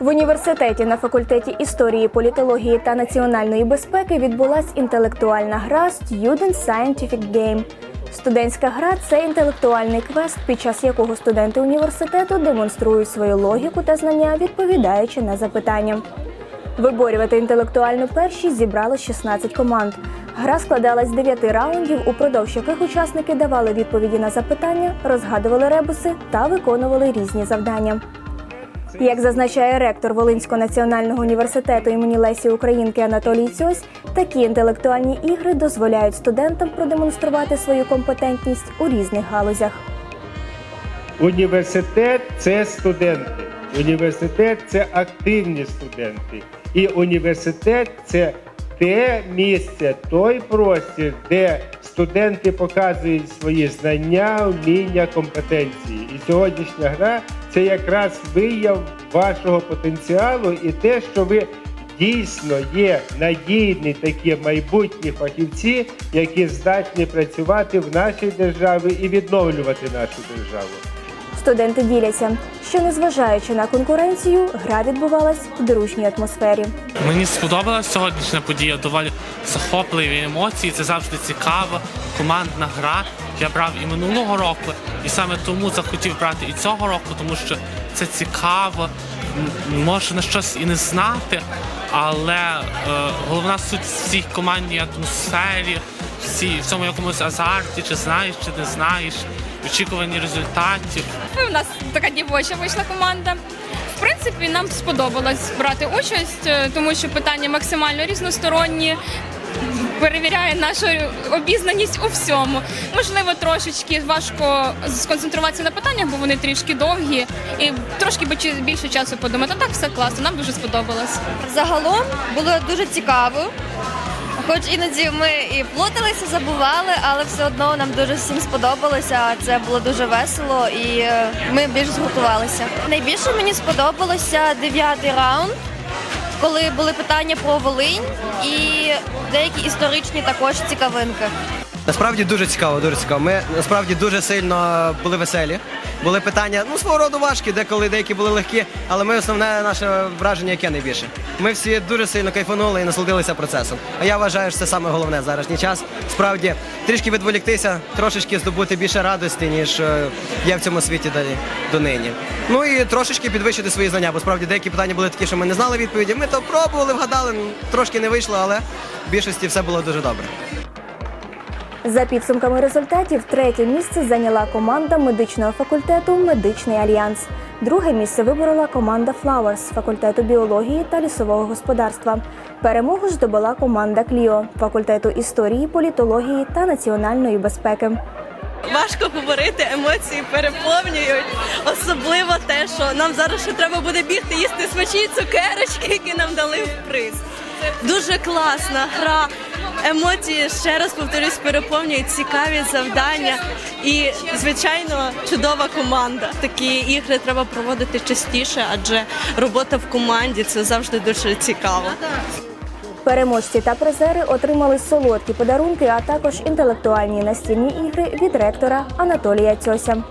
В університеті на факультеті історії, політології та національної безпеки відбулась інтелектуальна гра Student Scientific Game. Студентська гра це інтелектуальний квест, під час якого студенти університету демонструють свою логіку та знання, відповідаючи на запитання. Виборювати інтелектуальну першість зібрало 16 команд. Гра складалась з 9 раундів, упродовж яких учасники давали відповіді на запитання, розгадували ребуси та виконували різні завдання. Як зазначає ректор Волинського національного університету імені Лесі Українки Анатолій Цьось, такі інтелектуальні ігри дозволяють студентам продемонструвати свою компетентність у різних галузях. Університет це студенти. Університет це активні студенти. І університет це те місце, той простір, де студенти показують свої знання, вміння, компетенції. І сьогоднішня гра це якраз вияв вашого потенціалу і те, що ви дійсно є надійні такі майбутні фахівці, які здатні працювати в нашій державі і відновлювати нашу державу. Студенти діляться, що незважаючи на конкуренцію, гра відбувалась в дружній атмосфері. Мені сподобалася сьогоднішня подія, доволі захопливі емоції. Це завжди цікаво. Командна гра. Я брав і минулого року, і саме тому захотів брати і цього року, тому що це цікаво. М, Може на щось і не знати, але е, головна суть в цій командній атмосфері, всі в цьому якомусь азарті, чи знаєш, чи не знаєш, очікувані результатів. У нас така дівоча вийшла команда. В принципі, нам сподобалось брати участь, е, тому що питання максимально різносторонні. Перевіряє нашу обізнаність у всьому. Можливо, трошечки важко сконцентруватися на питаннях, бо вони трішки довгі, і трошки більше- більше часу подумати. А так все класно, нам дуже сподобалось. Загалом було дуже цікаво. Хоч іноді ми і плуталися, забували, але все одно нам дуже всім сподобалося. Це було дуже весело і е, ми більш згуртувалися. Найбільше мені сподобалося дев'ятий раунд, коли були питання про Волинь і деякі історичні також цікавинки. Насправді дуже цікаво, дуже цікаво. Ми насправді дуже сильно були веселі. Були питання, ну свого роду важкі, деколи деякі були легкі, але ми основне наше враження, яке найбільше. Ми всі дуже сильно кайфанули і насолодилися процесом. А я вважаю, що це саме головне зараз. час. Справді трішки відволіктися, трошечки здобути більше радості, ніж е, є в цьому світі далі донині. Ну і трошечки підвищити свої знання, бо справді деякі питання були такі, що ми не знали відповіді. Ми то пробували, вгадали, ну, трошки не вийшло, але в більшості все було дуже добре. За підсумками результатів, третє місце зайняла команда медичного факультету Медичний альянс. Друге місце виборола команда з факультету біології та лісового господарства. Перемогу ж здобула команда Кліо факультету історії, політології та національної безпеки. Важко говорити, емоції переповнюють. Особливо те, що нам зараз ще треба буде бігти, їсти смачні цукерочки, які нам дали в приз. Дуже класна гра. Емоції ще раз повторюсь, переповнюють цікаві завдання і, звичайно, чудова команда. Такі ігри треба проводити частіше, адже робота в команді це завжди дуже цікаво. Переможці та призери отримали солодкі подарунки, а також інтелектуальні настільні ігри від ректора Анатолія Цьося.